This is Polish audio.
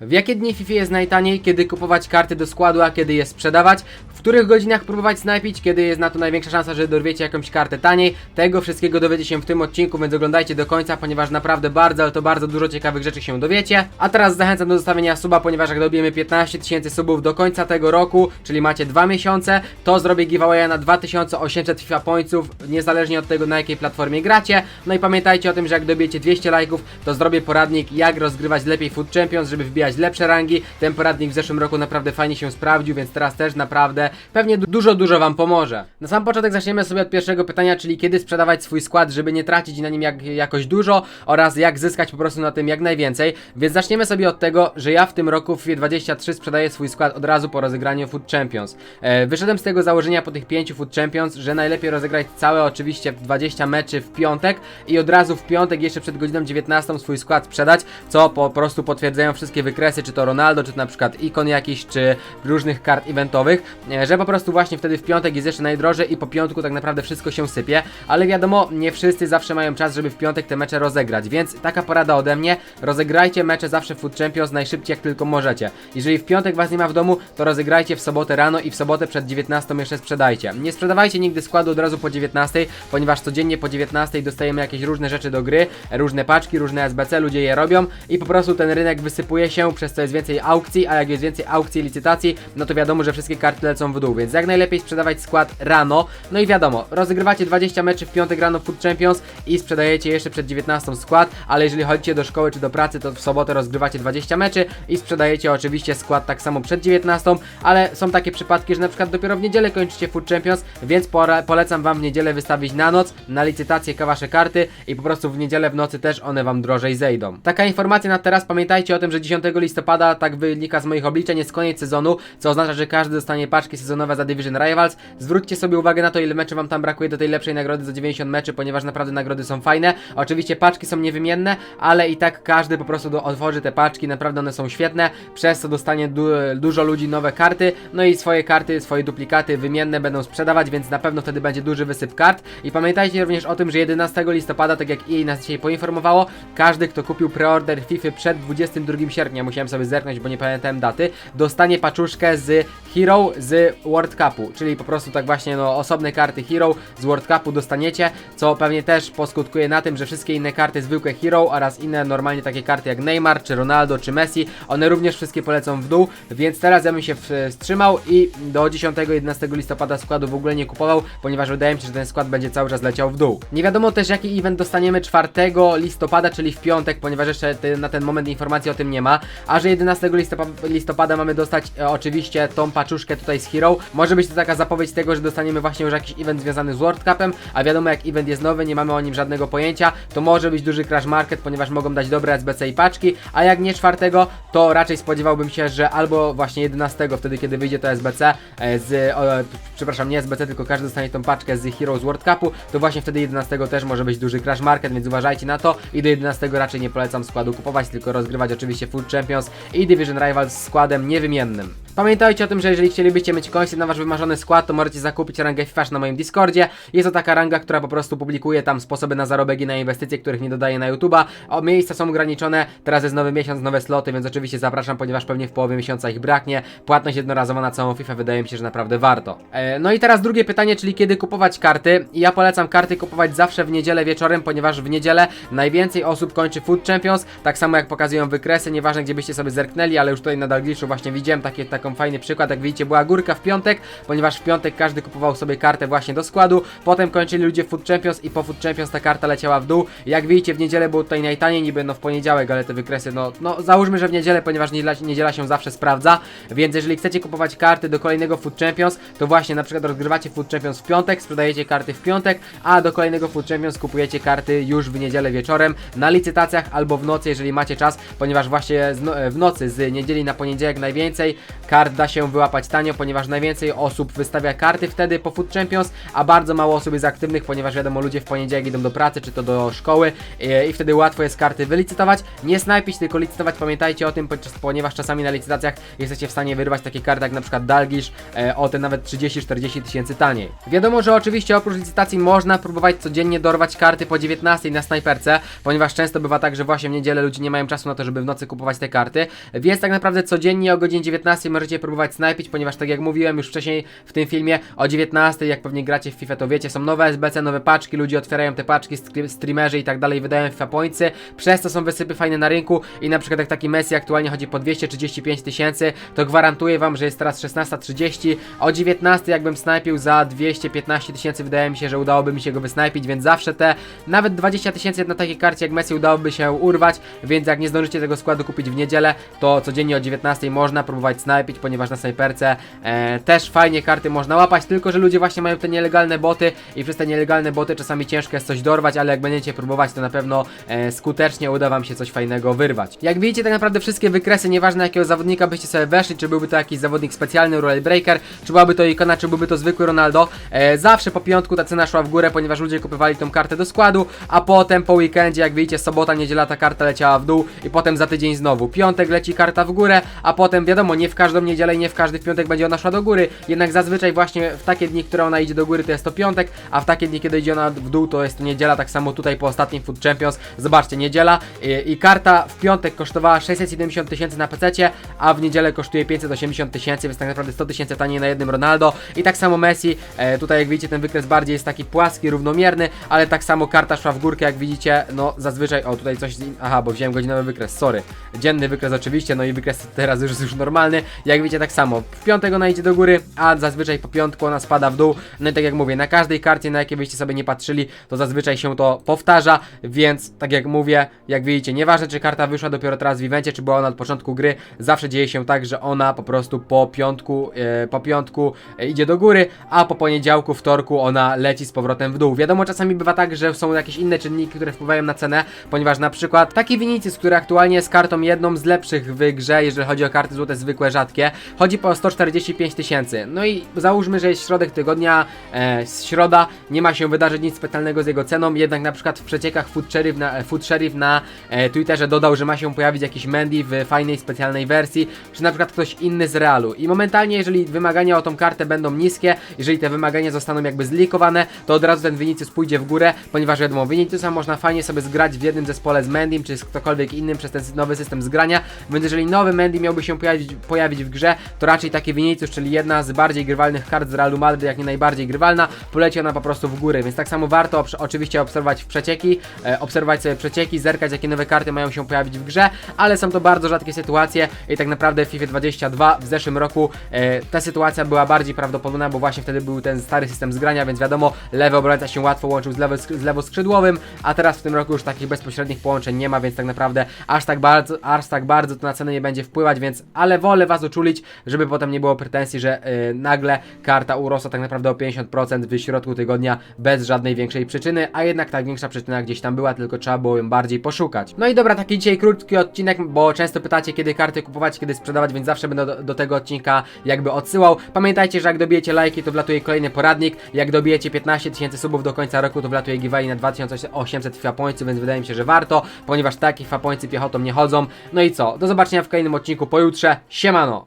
W jakie dni FIFA jest najtaniej, kiedy kupować karty do składu, a kiedy je sprzedawać? W których godzinach próbować snajpić, kiedy jest na to największa szansa, że dorwiecie jakąś kartę taniej? Tego wszystkiego dowiecie się w tym odcinku, więc oglądajcie do końca, ponieważ naprawdę bardzo, ale to bardzo dużo ciekawych rzeczy się dowiecie. A teraz zachęcam do zostawienia suba, ponieważ jak dobijemy 15 tysięcy subów do końca tego roku, czyli macie dwa miesiące, to zrobię giveawaya na 2800 FIFA pointsów, niezależnie od tego na jakiej platformie gracie. No i pamiętajcie o tym, że jak dobijecie 200 lajków, to zrobię poradnik jak rozgrywać lepiej Food Champions, żeby wbijać lepsze rangi. Ten poradnik w zeszłym roku naprawdę fajnie się sprawdził, więc teraz też naprawdę pewnie du- dużo, dużo Wam pomoże. Na sam początek zaczniemy sobie od pierwszego pytania, czyli kiedy sprzedawać swój skład, żeby nie tracić na nim jak, jakoś dużo oraz jak zyskać po prostu na tym jak najwięcej. Więc zaczniemy sobie od tego, że ja w tym roku w FIFA 23 sprzedaję swój skład od razu po rozegraniu Food Champions. E, wyszedłem z tego założenia po tych 5 Food Champions, że najlepiej rozegrać całe oczywiście 20 meczy w piątek i od razu w piątek jeszcze przed godziną 19 swój skład sprzedać, co po prostu potwierdzają wszystkie wykresy, czy to Ronaldo, czy to na przykład ikon jakiś, czy różnych kart eventowych, że po prostu właśnie wtedy w piątek jest jeszcze najdrożej i po piątku tak naprawdę wszystko się sypie, ale wiadomo, nie wszyscy zawsze mają czas, żeby w piątek te mecze rozegrać, więc taka porada ode mnie, rozegrajcie mecze zawsze w Food Champions najszybciej jak tylko możecie. Jeżeli w piątek was nie ma w domu, to rozegrajcie w sobotę rano i w sobotę przed 19 jeszcze sprzedajcie. Nie sprzedawajcie nigdy składu od razu po 19, ponieważ codziennie po 19 dostajemy jakieś różne rzeczy do gry, różne paczki, różne SBC, ludzie je robią i po prostu ten rynek wysypuje się, przez co jest więcej aukcji, a jak jest więcej aukcji i licytacji, no to wiadomo, że wszystkie karty lecą w dół, więc jak najlepiej sprzedawać skład rano. No i wiadomo, rozgrywacie 20 meczy w piątek rano w Food Champions i sprzedajecie jeszcze przed 19 skład, ale jeżeli chodzicie do szkoły czy do pracy, to w sobotę rozgrywacie 20 meczy i sprzedajecie oczywiście skład tak samo przed 19, ale są takie przypadki, że na przykład dopiero w niedzielę kończycie Food Champions, więc polecam wam w niedzielę wystawić na noc, na licytację wasze karty i po prostu w niedzielę w nocy też one wam drożej zejdą. Taka informacja na teraz, pamiętajcie o tym, że 10 listopada, tak wynika z moich obliczeń, jest koniec sezonu, co oznacza, że każdy dostanie paczki sezonowe za Division Rivals. Zwróćcie sobie uwagę na to, ile meczy wam tam brakuje do tej lepszej nagrody za 90 meczy, ponieważ naprawdę nagrody są fajne. Oczywiście paczki są niewymienne, ale i tak każdy po prostu otworzy te paczki, naprawdę one są świetne, przez co dostanie du dużo ludzi nowe karty, no i swoje karty, swoje duplikaty wymienne będą sprzedawać, więc na pewno wtedy będzie duży wysyp kart. I pamiętajcie również o tym, że 11 listopada, tak jak EA nas dzisiaj poinformowało, każdy, kto kupił preorder FIFA przed 22 sierpnia, musiałem sobie zerknąć, bo nie pamiętałem daty, dostanie paczuszkę z Hero z World Cupu, czyli po prostu tak właśnie no osobne karty Hero z World Cupu dostaniecie, co pewnie też poskutkuje na tym, że wszystkie inne karty zwykłe Hero oraz inne normalnie takie karty jak Neymar, czy Ronaldo, czy Messi, one również wszystkie polecą w dół, więc teraz ja bym się wstrzymał i do 10-11 listopada składu w ogóle nie kupował, ponieważ wydaje mi się, że ten skład będzie cały czas leciał w dół. Nie wiadomo też jaki event dostaniemy 4 listopada, czyli w piątek, ponieważ jeszcze na ten moment informacji o tym nie ma, a że 11 listopada, mamy dostać e, oczywiście tą paczuszkę tutaj z Hero. Może być to taka zapowiedź tego, że dostaniemy właśnie już jakiś event związany z World Cupem, a wiadomo jak event jest nowy, nie mamy o nim żadnego pojęcia, to może być duży crash market, ponieważ mogą dać dobre SBC i paczki, a jak nie czwartego, to raczej spodziewałbym się, że albo właśnie 11, wtedy kiedy wyjdzie to SBC e, z, o, przepraszam, nie SBC, tylko każdy dostanie tą paczkę z Hero z World Cupu, to właśnie wtedy 11 też może być duży crash market, więc uważajcie na to i do 11 raczej nie polecam składu kupować, tylko rozgrywać oczywiście Food Champions i Division Rivals z składem niewymiennym. Pamiętajcie o tym, że jeżeli chcielibyście mieć końce na wasz wymarzony skład, to możecie zakupić rangę FIFA na moim Discordzie. Jest to taka ranga, która po prostu publikuje tam sposoby na zarobek i na inwestycje, których nie dodaje na YouTube'a. O, miejsca są ograniczone, teraz jest nowy miesiąc, nowe sloty, więc oczywiście zapraszam, ponieważ pewnie w połowie miesiąca ich braknie. Płatność jednorazowa na całą FIFA wydaje mi się, że naprawdę warto. E, no i teraz drugie pytanie, czyli kiedy kupować karty. Ja polecam karty kupować zawsze w niedzielę wieczorem, ponieważ w niedzielę najwięcej osób kończy Food Champions, tak samo jak pokazują wykresy, nieważne gdzie byście sobie zerknęli, ale już tutaj na Dalgliszu właśnie widziałem takie, taką fajny przykład, jak widzicie była górka w piątek, ponieważ w piątek każdy kupował sobie kartę właśnie do składu, potem kończyli ludzie Food Champions i po Food Champions ta karta leciała w dół, jak widzicie w niedzielę było tutaj najtaniej, niby no w poniedziałek, ale te wykresy no, no załóżmy, że w niedzielę, ponieważ niedziela, niedziela się zawsze sprawdza, więc jeżeli chcecie kupować karty do kolejnego Food Champions, to właśnie na przykład rozgrywacie Food Champions w piątek, sprzedajecie karty w piątek, a do kolejnego Food Champions kupujecie karty już w niedzielę wieczorem na licytacjach albo w nocy, jeżeli macie czas, ponieważ właśnie no, w nocy z niedzieli na poniedziałek najwięcej kart da się wyłapać tanio, ponieważ najwięcej osób wystawia karty wtedy po Food Champions, a bardzo mało osób jest aktywnych, ponieważ wiadomo, ludzie w poniedziałek idą do pracy, czy to do szkoły e, i wtedy łatwo jest karty wylicytować. Nie snajpić, tylko licytować, pamiętajcie o tym, ponieważ czasami na licytacjach jesteście w stanie wyrwać takie karty jak na przykład Dalgish e, o te nawet 30-40 tysięcy taniej. Wiadomo, że oczywiście oprócz licytacji można próbować codziennie dorwać karty po 19 na snajperce, ponieważ często bywa tak, że właśnie w niedzielę ludzie nie mają czasu na to, żeby w nocy kupować te karty, więc tak naprawdę codziennie o godzinie 19 możecie próbować snajpić, ponieważ tak jak mówiłem już wcześniej w tym filmie, o 19 jak pewnie gracie w FIFA to wiecie, są nowe SBC, nowe paczki, ludzie otwierają te paczki, streamerzy i tak dalej, wydają FIFA pointsy, przez to są wysypy fajne na rynku i na przykład jak taki Messi aktualnie chodzi po 235 tysięcy, to gwarantuję wam, że jest teraz 16.30, o 19 jakbym snajpił za 215 tysięcy, wydaje mi się, że udałoby mi się go wysnajpić, więc zawsze te nawet 20 tysięcy na takiej karcie jak Messi udałoby się urwać, więc jak nie zdążycie tego składu kupić w niedzielę, to codziennie o 19 można próbować snajpić, ponieważ na snajperce e, też fajnie karty można łapać, tylko że ludzie właśnie mają te nielegalne boty i przez te nielegalne boty czasami ciężko jest coś dorwać, ale jak będziecie próbować, to na pewno e, skutecznie uda wam się coś fajnego wyrwać. Jak widzicie, tak naprawdę wszystkie wykresy, nieważne jakiego zawodnika byście sobie weszli, czy byłby to jakiś zawodnik specjalny, Rule Breaker, czy byłaby to ikona, czy byłby to zwykły Ronaldo, e, zawsze po piątku ta cena szła w górę, ponieważ ludzie kupowali tą kartę do składu, a potem po weekendzie, jak widzicie, sobota, niedziela ta karta leciała w dół i potem za tydzień znowu. Piątek leci karta w górę, a potem wiadomo, nie w każdą niedzielę i nie w każdy piątek będzie ona szła do góry, jednak zazwyczaj właśnie w takie dni, które ona idzie do góry, to jest to piątek, a w takie dni, kiedy idzie ona w dół, to jest to niedziela, tak samo tutaj po ostatnim Food Champions. Zobaczcie, niedziela i, i karta w piątek kosztowała 670 tysięcy na PC, a w niedzielę kosztuje 580 tysięcy, więc tak naprawdę 100 tysięcy taniej na jednym Ronaldo. I tak samo Messi, e, tutaj jak widzicie ten wykres bardziej jest taki płaski, równomierny, ale tak samo karta szła w górkę, jak widzicie, no zazwyczaj, o tutaj coś, aha, bo wziąłem godzinowy wykres, sorry. Dzienny wykres oczywiście, no i wykres teraz już jest już normalny, jak widzicie tak samo. W piątek ona idzie do góry, a zazwyczaj po piątku ona spada w dół. No i tak jak mówię, na każdej karcie, na jakiej byście sobie nie patrzyli, to zazwyczaj się to powtarza, więc tak jak mówię, jak widzicie, nieważne czy karta wyszła dopiero teraz w evencie, czy była ona od początku gry, zawsze dzieje się tak, że ona po prostu po piątku, e, po piątku e, idzie do góry, a po poniedziałku, wtorku ona leci z powrotem w dół. Wiadomo, czasami bywa tak, że są jakieś inne czynniki, które wpływają na cenę, ponieważ na przykład taki Vinicius, który aktualnie jest kartą jedną z lepszych w grze, jeżeli chodzi o karty złote zwykłe, rzadkie, chodzi po 145 tysięcy. No i załóżmy, że jest środek tygodnia, e, środa, nie ma się wydarzyć nic specjalnego z jego ceną, jednak na przykład w przeciekach Food Sheriff na, e, Food Sheriff na e, Twitterze dodał, że ma się pojawić jakiś Mandy w fajnej, specjalnej wersji, czy na przykład ktoś inny z Realu. I momentalnie, jeżeli wymagania o tą kartę będą niskie, jeżeli te wymagania zostaną jakby zlikowane, to od razu ten Vinicius pójdzie w górę, ponieważ wiadomo, Viniciusa można fajnie sobie zgrać w jednym zespole z Mendym, czy z ktokolwiek innym przez ten nowy system zgrania, więc jeżeli nowy Mendy miałby się pojawić, pojawić w grze, to raczej taki Vinicius, czyli jedna z bardziej grywalnych kart z Realu Madryt, jak nie najbardziej grywalna, poleci ona po prostu w górę, więc tak samo warto oczywiście obserwować przecieki, e, obserwować sobie przecieki, zerkać jakie nowe karty mają się pojawić w grze, ale są to bardzo rzadkie sytuacje i tak naprawdę w FIFA 22 w zeszłym roku e, ta sytuacja była bardziej prawdopodobna, bo właśnie wtedy był ten stary system zgrania, więc wiadomo, lewy obrońca się łatwo łączył z, lewo, z lewoskrzydłowym, a teraz w tym roku już takich bezpośrednich połączeń nie ma, więc tak naprawdę aż tak bardzo, aż tak bardzo to na cenę nie będzie wpływać, więc ale wolę was uczulić, żeby potem nie było pretensji, że e, nagle karta urosła tak naprawdę o 50% w środku tygodnia bez żadnej większej przyczyny, a jednak ta większa przyczyna gdzieś tam była, tylko trzeba było ją bardziej poszukać. No i dobra, taki dzisiaj krótki odcinek, bo często pytacie, kiedy karty kupować, kiedy sprzedawać, więc zawsze będę do, do tego odcinka jakby odsyłał. Pamiętajcie, że jak dobijecie lajki, to wlatuje kolejny poradnik. Jak dobijecie 15 tysięcy subów do końca roku, to wlatuje giveaway na 2800 FIFA Pointsów, więc wydaje mi się, że warto, ponieważ takie FIFA Pointsy piechotą nie chodzą. No i co? Do zobaczenia w kolejnym odcinku pojutrze. Siemano!